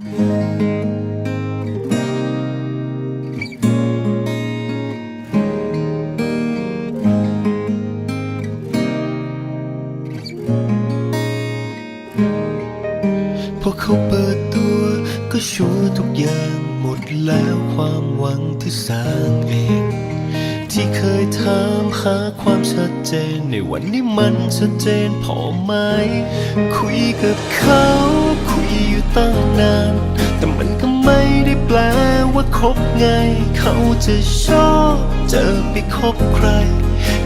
พอเขาเปิดตัวก็ชัวร์ทุกอย่างหมดแล้วความหวังที่สร้างเอง ที่เคยถามหาความชัดเจนในวันนี้มันชัดเจนพอไหม คุยกับเขา ตั้งนาน แต่มันก็ไม่ได้แปลว่าคบไง เขาจะชอบจะไปคบใคร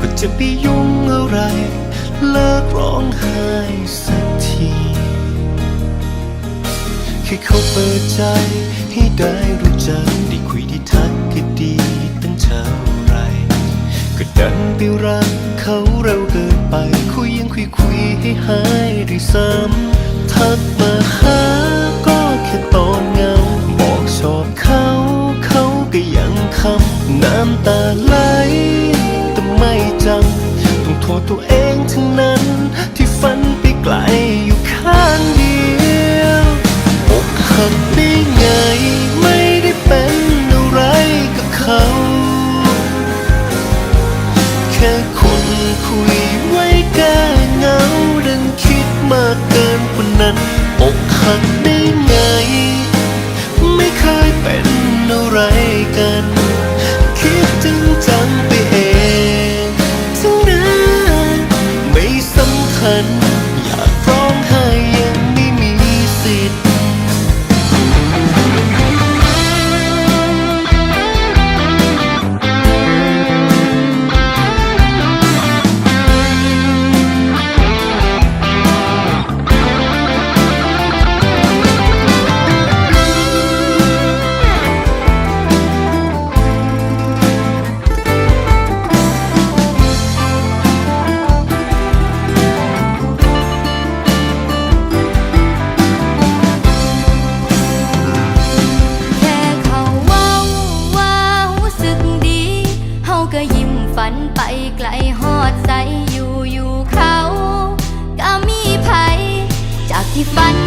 ก็จะไปยุ่งอะไร เลิกร้องไห้สักทีแค่เขาเปิดใจให้ได้รู้จักได้คุยได้ทักก็ดีตั้งเท่าไหรก็ดันไปรักเขาเร็วเกินไป คุยยังคุยคุยให้หายด้วยซ้ำทักมา คำน้ำตาไหลแต่ไม่จำต้องโทษตัวเองทั้งนั้น ที่ฝันไปไกลอยู่ข้างเดียวอกหักได้ไงไม่ได้เป็นอะไรกับเขา แค่คนคุยไว้แก้เหงาดันคิดมากเกินกว่านั้นอกหักได้ ฝันไปไกลหอดใสอยู่อยู่เขา ก็มีภัยจากที่ฝัน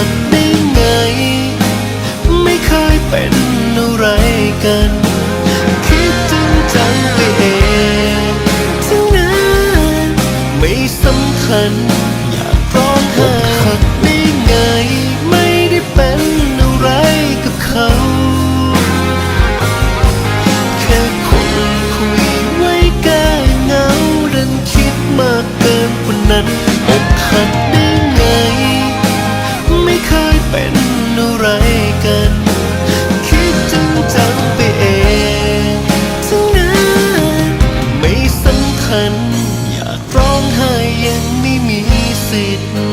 ันได้ไง ไม่เคยเป็นอะไรกัน คิดจริงจังไปเองทั้งนั้นไม่สำคัญ ไม่สำคัญ อยากร้องไห้ยังไม่มีสิทธิ์